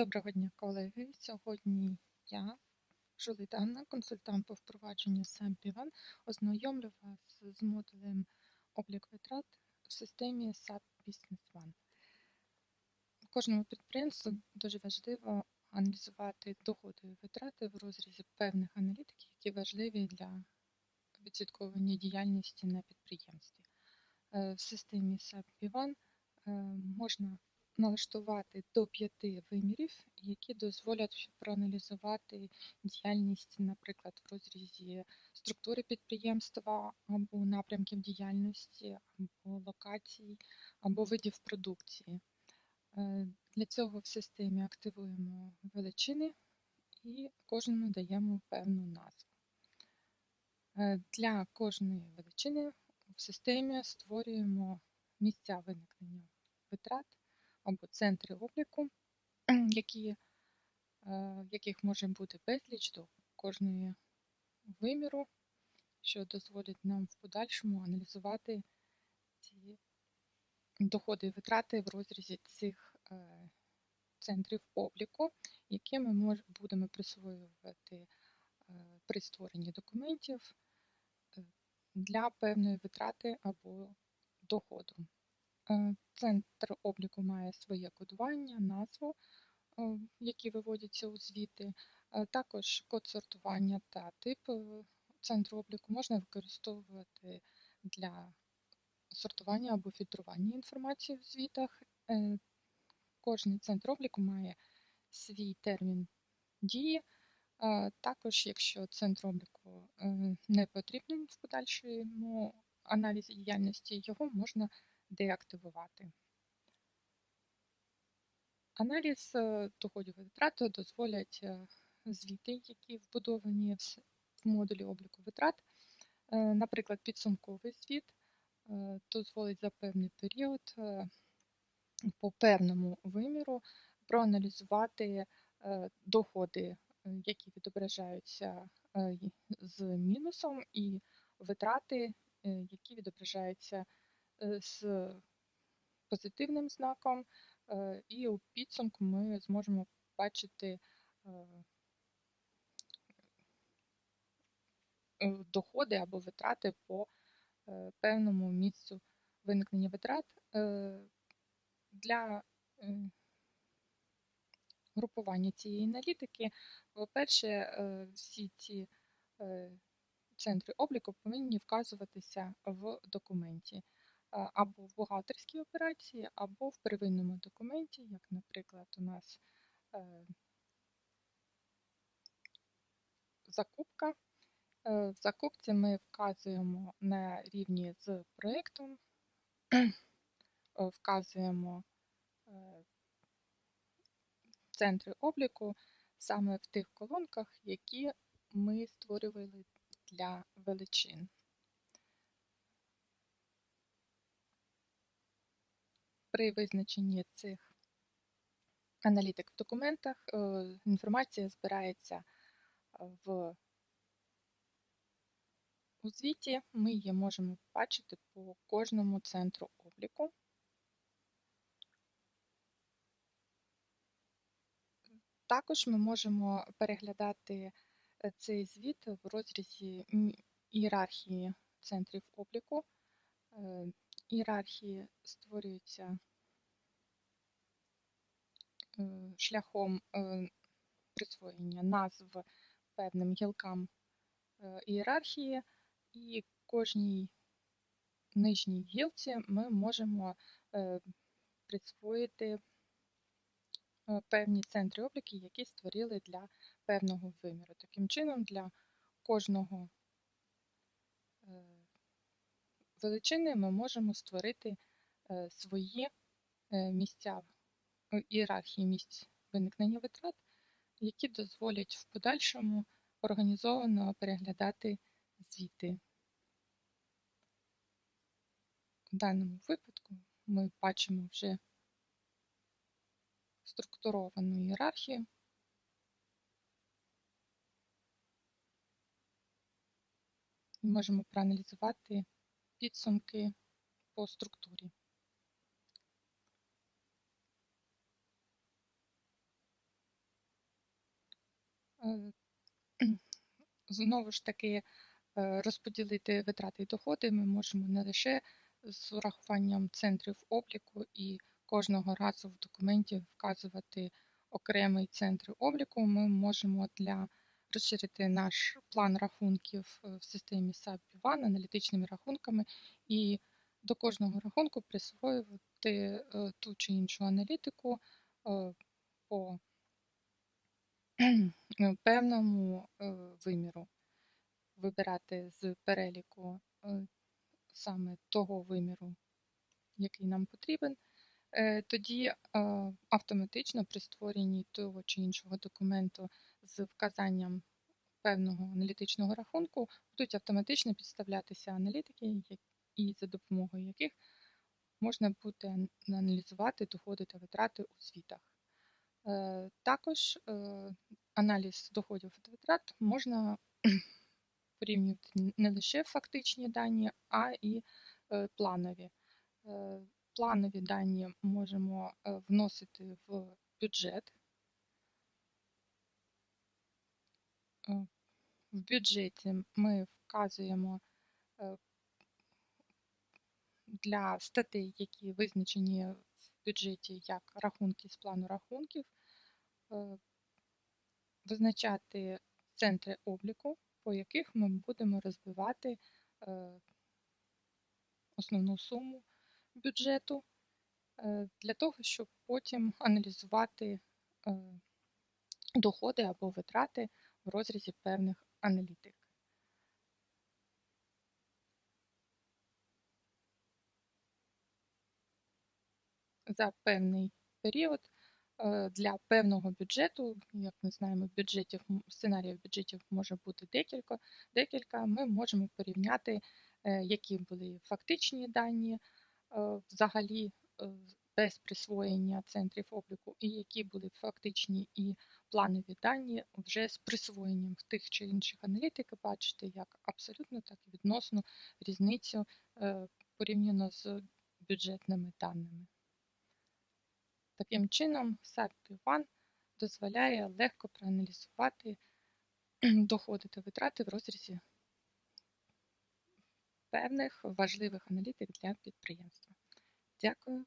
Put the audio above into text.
Доброго дня, колеги. Сьогодні я, Жулита Анна, консультант по впровадженню SAP ознайомлю вас з модулем облік витрат в системі SAP Business One. Кожному підприємству дуже важливо аналізувати доходи і витрати в розрізі певних аналітиків, які важливі для відслідковування діяльності на підприємстві. Е, В системі SAP One е, можна налаштувати до п'яти вимірів, які дозволять проаналізувати діяльність, наприклад, в розрізі структури підприємства або напрямків діяльності, або локацій, або видів продукції. Е, Для цього в системі активуємо величини і кожному даємо певну назву. Е, Для кожної величини в системі створюємо місця виникнення витрат або центри обліку, які, е, яких може бути безліч до кожної виміру, що дозволить нам в подальшому аналізувати ці доходи і витрати в розрізі цих е, центрів обліку, які ми будемо присвоювати е, при створенні документів для певної витрати або доходу. Е, Центр обліку має своє кодування, назву, е, які виводяться у звіти, е, також код сортування та тип центру обліку можна використовувати для сортування або фільтрування інформації в звітах. Кожний центр обліку має свій термін дії. Також, якщо центр обліку не потрібен в подальшому аналізі діяльності, його можна деактивувати. Аналіз е, доходів витрат дозволять е, звіти, які вбудовані в модулі обліку витрат. Е, Наприклад, підсумковий звіт дозволить за певний період по певному виміру проаналізувати доходи, які відображаються з мінусом, і витрати, які відображаються з позитивним знаком, е, і у підсумку ми зможемо бачити е, е, доходи або витрати по е, певному місцю виникнення витрат. Е, Для е, групування цієї аналітики, по-перше, е, всі ці е, центри обліку повинні вказуватися в документі або в бухгалтерській операції, або в первинному документі, як, наприклад, у нас е, закупка. Е, В закупці ми вказуємо на рівні з проєктом, е, вказуємо центри обліку саме в тих колонках, які ми створювали для величин. При визначенні цих аналітик в документах е, інформація збирається в у звіті. Ми її можемо бачити по кожному центру обліку. Також ми можемо переглядати е, цей звіт в розрізі ієрархії центрів обліку. Ієрархії створюються е, шляхом е, присвоєння назв певним гілкам ієрархії, і кожній нижній гілці ми можемо присвоїти певні центри обліку, які створили для певного виміру. Таким чином, для кожного величини ми можемо створити е, свої е, місця е, ієрархії місць виникнення витрат, які дозволять в подальшому організовано переглядати звіти. В даному випадку ми бачимо вже структуровану ієрархію. Можемо проаналізувати підсумки по структурі. Е, Знову ж таки, е, розподілити витрати і доходи ми можемо не лише з урахуванням центрів обліку і кожного разу в документі вказувати окремий центр обліку. Ми можемо для розширити наш план рахунків е, в системі SAP One аналітичними рахунками і до кожного рахунку присвоювати е, ту чи іншу аналітику е, по певному виміру. Вибирати з переліку саме того виміру, який нам потрібен, тоді автоматично при створенні того чи іншого документу з вказанням певного аналітичного рахунку будуть автоматично підставлятися аналітики, і за допомогою яких можна буде аналізувати доходи та витрати у звітах. Е, також е, аналіз доходів та витрат можна порівнювати не лише фактичні дані, а і е, планові. Планові дані можемо вносити в бюджет. В бюджеті ми вказуємо для статей, які визначені в бюджеті як рахунки з плану рахунків, е, визначати центри обліку, по яких ми будемо розбивати е, основну суму бюджету е, для того, щоб потім аналізувати доходи або витрати в розрізі певних аналітик. за певний період е, для певного бюджету, як ми знаємо, бюджетів, сценаріїв бюджетів може бути декілька, декілька, ми можемо порівняти, е, які були фактичні дані е, взагалі без присвоєння центрів обліку, і які були фактичні і планові дані вже з присвоєнням тих чи інших аналітик, бачите, як абсолютно, так і відносно різницю порівняно з бюджетними даними. Таким чином, SAP One дозволяє легко проаналізувати доходи та витрати в розрізі певних важливих аналітик для підприємства. Дякую.